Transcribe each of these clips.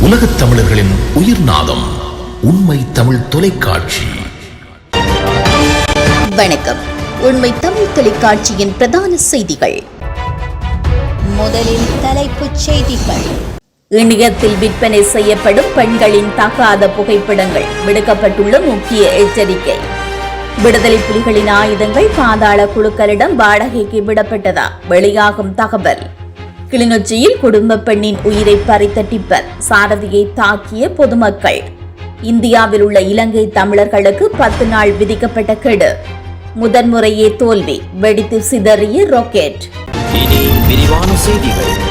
உலகத் தமிழர்களின் உயிர் நாதம் உண்மை தமிழ் தொலைக்காட்சி. வணக்கம். உண்மை தமிழ் தொலைக்காட்சியின் பிரதான செய்திகள். முதலில் தலைப்புச் செய்திகள். இணையத்தில் விற்பனை செய்யப்படும் பெண்களின் தகாத புகைப்படங்கள் விடுக்கப்பட்டுள்ள முக்கிய எச்சரிக்கை. விடுதலை புலிகளின் ஆயுதங்கள் பாதாள குழுக்களிடம் வாடகைக்கு விடப்பட்டதா? வெளியாகும் தகவல். கிளிநொச்சியில் குடும்ப பெண்ணின் உயிரை பறித்தட்டிப்பர். சாரதியை தாக்கிய பொதுமக்கள். இந்தியாவில் உள்ள இலங்கை தமிழர்களுக்கு பத்து நாள் விதிக்கப்பட்ட கெடு. முதன்முறையே தோல்வி வெடித்து சிதறிய ராக்கெட். இனி விரிவான செய்திகள்.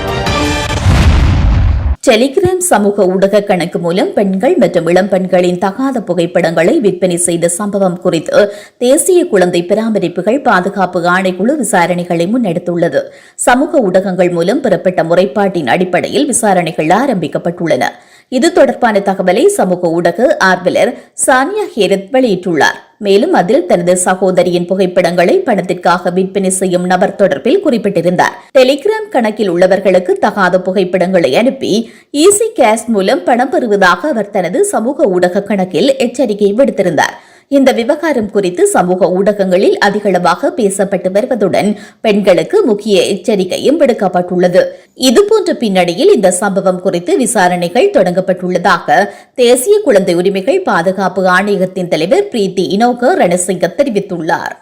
டெலிகிராம் சமூக ஊடக கணக்கு மூலம் பெண்கள் மற்றும் இளம் பெண்களின் தகாத புகைப்படங்களை விற்பனை செய்த சம்பவம் குறித்து தேசிய குழந்தை பராமரிப்புகள் பாதுகாப்பு ஆணைக்குழு விசாரணைகளை முன்னெடுத்துள்ளது. சமூக ஊடகங்கள் மூலம் பெறப்பட்ட முறைப்பாட்டின் அடிப்படையில் விசாரணைகள் ஆரம்பிக்கப்பட்டுள்ளன. இது தொடர்பான தகவலை சமூக ஊடக ஆர்வலர் சானியா ஹேரத் வெளியிட்டுள்ளார். மேலும் அதில் தனது சகோதரியின் புகைப்படங்களை பணத்திற்காக விற்பனை செய்யும் நபர் தொடர்பில் குறிப்பிட்டிருந்தார். டெலிகிராம் கணக்கில் உள்ளவர்களுக்கு தகாத புகைப்படங்களை அனுப்பி ஈசி கேஷ் மூலம் பணம் பெறுவதாக அவர் தனது சமூக ஊடக கணக்கில் எச்சரிக்கை விடுத்திருந்தார். இந்த விவகாரம் குறித்து சமூக ஊடகங்களில் அதிகளவாக பேசப்பட்டு வருவதுடன் பெண்களுக்கு முக்கிய எச்சரிக்கையும் விடுக்கப்பட்டுள்ளது. இதுபோன்ற பின்னணியில் இந்த சம்பவம் குறித்து விசாரணைகள் தொடங்கப்பட்டுள்ளதாக தேசிய குழந்தை உரிமைகள் பாதுகாப்பு ஆணையகத்தின் தலைவர் பிரீத்தி இனோகர் ரணசிங்க தெரிவித்துள்ளார்.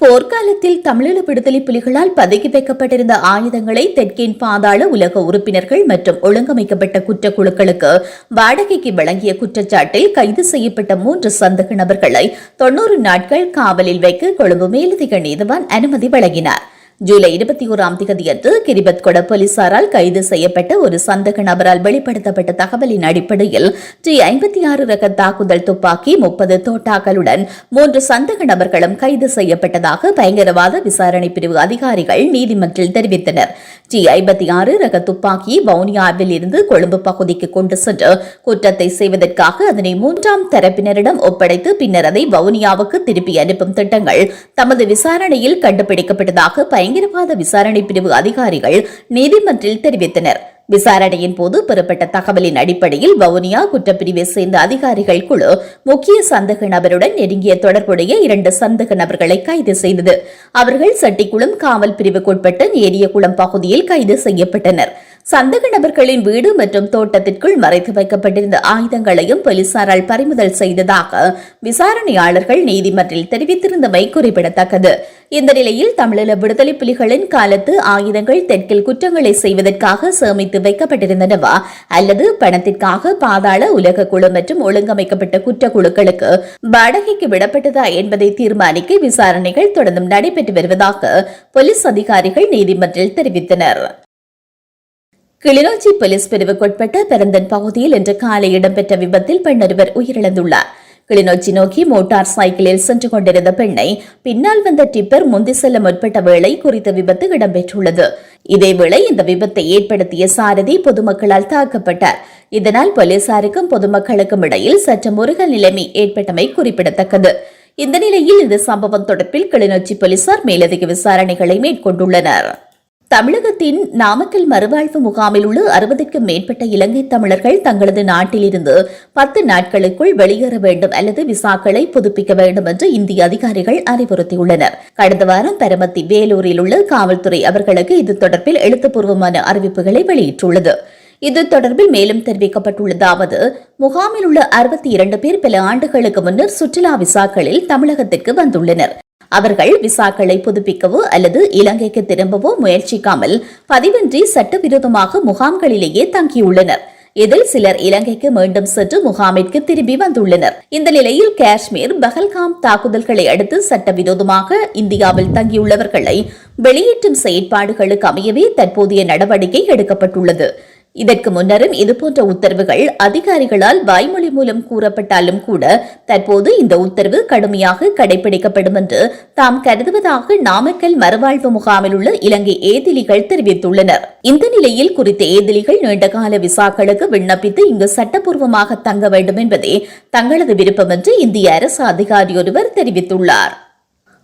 போர்க்காலத்தில் தமிழீழ விடுதலை புலிகளால் பதுக்கி வைக்கப்பட்டிருந்த ஆயுதங்களை தெற்கின் பாதாள உலக உறுப்பினர்கள் மற்றும் ஒழுங்கமைக்கப்பட்ட குற்றக்குழுக்களுக்கு வாடகைக்கு வழங்கிய குற்றச்சாட்டில் கைது செய்யப்பட்ட மூன்று சந்தக நபர்களை தொன்னூறு நாட்கள் காவலில் வைக்க கொழும்பு மேலதிக நீதிவான் அனுமதி வழங்கினார். ஜூலை இருபத்தி ஓராம் தேதியன்று கிரிபத் கொட போலீசாரால் கைது செய்யப்பட்ட ஒரு சந்தக நபரால் வெளிப்படுத்தப்பட்ட தகவலின் அடிப்படையில் டி ஐம்பத்தி ஆறு ரக தாக்குதல் துப்பாக்கி முப்பது தோட்டாக்களுடன் மூன்று சந்தக நபர்களும் கைது செய்யப்பட்டதாக பயங்கரவாத விசாரணை பிரிவு அதிகாரிகள் நீதிமன்றில் தெரிவித்தனர். டி ஐம்பத்தி ஆறு ரக துப்பாக்கி வவுனியாவில் இருந்து கொழும்பு பகுதிக்கு கொண்டு சென்று குற்றத்தை செய்வதற்காக அதனை மூன்றாம் தரப்பினரிடம் ஒப்படைத்து பின்னர் அதை வவுனியாவுக்கு திருப்பி அனுப்பும் திட்டங்கள் தமது விசாரணையில் கண்டுபிடிக்கப்பட்டதாக பயங்கரவாத விசாரணை பிரிவு அதிகாரிகள் நீதிமன்றில் தெரிவித்தனர். விசாரணையின் போது பெறப்பட்ட தகவலின் அடிப்படையில் வவுனியா குற்றப்பிரிவை சேர்ந்த அதிகாரிகள் குழு முக்கிய சந்தக நபருடன் நெருங்கிய தொடர்புடைய இரண்டு சந்தக நபர்களை கைது செய்தது. அவர்கள் சட்டிக்குளம் காவல் பிரிவுக்குட்பட்ட நேரியகுளம் பகுதியில் கைது செய்யப்பட்டனர். சந்தக நபர்களின் வீடு மற்றும் தோட்டத்திற்குள் மறைத்து வைக்கப்பட்டிருந்த ஆயுதங்களையும் போலீசாரால் பறிமுதல் செய்ததாக விசாரணையாளர்கள் நீதிமன்றில் தெரிவித்திருந்தமை குறிப்பிடத்தக்கது. இந்த நிலையில் தமிழீழ விடுதலை புலிகளின் காலத்து ஆயுதங்கள் தெற்கில் குற்றங்களை செய்வதற்காக சேமித்து வைக்கப்பட்டிருந்தனவா அல்லது பணத்திற்காக பாதாள உலக குழு மற்றும் ஒழுங்கமைக்கப்பட்ட குற்றக்குழுக்களுக்கு வாடகைக்கு விடப்பட்டதா என்பதை தீர்மானிக்க விசாரணைகள் தொடர்ந்தும் நடைபெற்று வருவதாக போலீஸ் அதிகாரிகள் நீதிமன்றில் தெரிவித்தனர். கிளிநொச்சி போலீஸ் பிரிவுக்குட்பட்ட பெருந்தன் பகுதியில் இன்று காலை இடம்பெற்ற விபத்தில் பெண் ஒருவர் உயிரிழந்துள்ளார். கிளிநொச்சி நோக்கி மோட்டார் சைக்கிளில் சென்று கொண்டிருந்த பெண்ணை பின்னால் வந்த டிப்பர் முந்தி செல்ல முற்பட்ட வேளை குறித்த விபத்து இடம்பெற்றுள்ளது. இதேவேளை இந்த விபத்தை ஏற்படுத்திய சாரதி பொதுமக்களால் தாக்கப்பட்டார். இதனால் போலீசாருக்கும் பொதுமக்களுக்கும் இடையில் சற்று முருகல் நிலைமை ஏற்பட்டமை குறிப்பிடத்தக்கது. இந்த நிலையில் இந்த சம்பவம் தொடர்பில் கிளிநொச்சி போலீசார் மேலதிக விசாரணைகளை மேற்கொண்டுள்ளனர். தமிழகத்தின் நாமக்கல் மறுவாழ்வு முகாமில் உள்ள அறுபதுக்கும் மேற்பட்ட இலங்கை தமிழர்கள் தங்களது நாட்டிலிருந்து பத்து நாட்களுக்குள் வெளியேற வேண்டும் அல்லது விசாக்களை புதுப்பிக்க வேண்டும் என்று இந்திய அதிகாரிகள் அறிவுறுத்தியுள்ளனர். கடந்த வாரம் பரமத்தி வேலூரில் உள்ள காவல்துறை அவர்களுக்கு இது தொடர்பில் எழுத்துப்பூர்வமான அறிவிப்புகளை வெளியிட்டுள்ளது. இது தொடர்பில் மேலும் தெரிவிக்கப்பட்டுள்ளதாவது முகாமில் உள்ள அறுபத்தி இரண்டு பேர் பல ஆண்டுகளுக்கு முன்னர் சுற்றுலா விசாக்களில் தமிழகத்திற்கு வந்துள்ளனர். அவர்கள் விசாக்களை புதுப்பிக்கவோ அல்லது இலங்கைக்கு திரும்பவோ முயற்சிக்காமல் பதிவின்றி சட்டவிரோதமாக முகாம்களிலேயே தங்கியுள்ளனர். இதில் சிலர் இலங்கைக்கு மீண்டும் சென்று முகாமிற்கு திரும்பி வந்துள்ளனர். இந்த நிலையில் காஷ்மீர் பஹல்காம் தாக்குதல்களை அடுத்து சட்டவிரோதமாக இந்தியாவில் தங்கியுள்ளவர்களை வெளியேற்றும் செயற்பாடுகளுக்கு அமையவே தற்போதைய நடவடிக்கை எடுக்கப்பட்டுள்ளது. இதற்கு முன்னரும் இதுபோன்ற உத்தரவுகள் அதிகாரிகளால் வாய்மொழி மூலம் கூறப்பட்டாலும் கூட தற்போது இந்த உத்தரவு கடுமையாக கடைபிடிக்கப்படும் என்று தாம் கருதுவதாக நாமக்கல் மறுவாழ்வு முகாமில் உள்ள இலங்கை ஏதிலிகள் தெரிவித்துள்ளனர். இந்த நிலையில் குறித்த ஏதிலிகள் நீண்டகால விசாக்களுக்கு விண்ணப்பித்து இங்கு சட்டப்பூர்வமாக தங்க வேண்டும் என்பதே தங்களது விருப்பம் என்று இந்திய அரசு அதிகாரி ஒருவர் தெரிவித்துள்ளார்.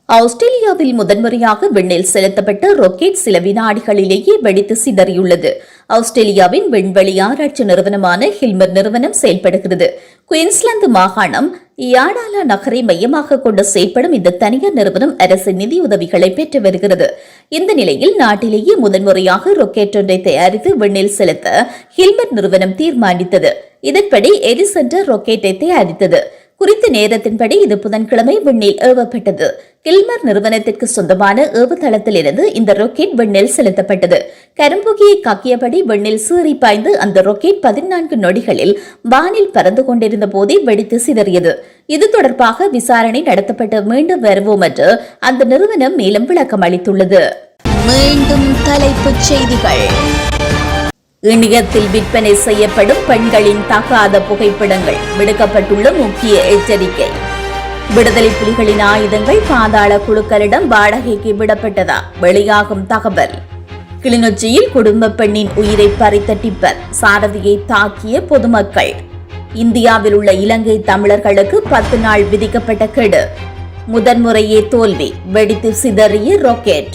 ஆஸ்திரேலியாவில் முதன்முறையாக விண்ணில் செலுத்தப்பட்ட ராக்கெட் சில வினாடிகளிலேயே வெடித்து சிதறியுள்ளது. ஆஸ்திரேலியாவின் விண்வெளி ஆராய்ச்சி நிறுவனமான ஹில்மர் நிறுவனம் செயல்படுகிறது. குயின்ஸ்லாந்து மாகாணம் யாடாலா நகரை மையமாக கொண்டு செயல்படும் இந்த தனியார் நிறுவனம் அரசின் நிதியுதவிகளை பெற்று வருகிறது. இந்த நிலையில் நாட்டிலேயே முதன்முறையாக ராக்கெட் ஒன்றை தயாரித்து விண்ணில் செலுத்த ஹில்மர் நிறுவனம் தீர்மானித்தது. இதன்படி எரிசென்டர் ராக்கெட்டை தயாரித்தது. குறித்த நேரத்தின்படி இது புதன்கிழமை விண்ணில் ஏவப்பட்டது. கில்மர் நிறுவனத்திற்கு சொந்தமான ஏவுதளத்திலிருந்து இந்த ராக்கெட் விண்ணில் செலுத்தப்பட்டது. கரும்புகியை காக்கியபடி விண்ணில் சீறி பாய்ந்து அந்த ராக்கெட் பதினான்கு நொடிகளில் வானில் பறந்து கொண்டிருந்த போதே வெடித்து சிதறியது. இது தொடர்பாக விசாரணை நடத்தப்பட்டு மீண்டும் வருவோம் என்று அந்த நிறுவனம் மேலும் விளக்கம் அளித்துள்ளது மீண்டும் தலைப்புச் செய்திகள். இணையத்தில் விற்பனை செய்யப்படும் பெண்களின் தகாத புகைப்படங்கள் விடுக்கப்பட்டுள்ள முக்கிய எச்சரிக்கை. விடுதலை புலிகளின் ஆயுதங்கள் பாதாள குழுக்களிடம் வாடகைக்கு விடப்பட்டதா? வெளியாகும் தகவல். கிளிநொச்சியில் குடும்ப பெண்ணின் உயிரை பறித்த டிப்பர் சாரதியை தாக்கிய பொதுமக்கள். இந்தியாவில் உள்ள இலங்கை தமிழர்களுக்கு பத்து நாள் விதிக்கப்பட்ட கெடு. முதன்முறையே தோல்வி. வெடித்து சிதறிய ராக்கெட்.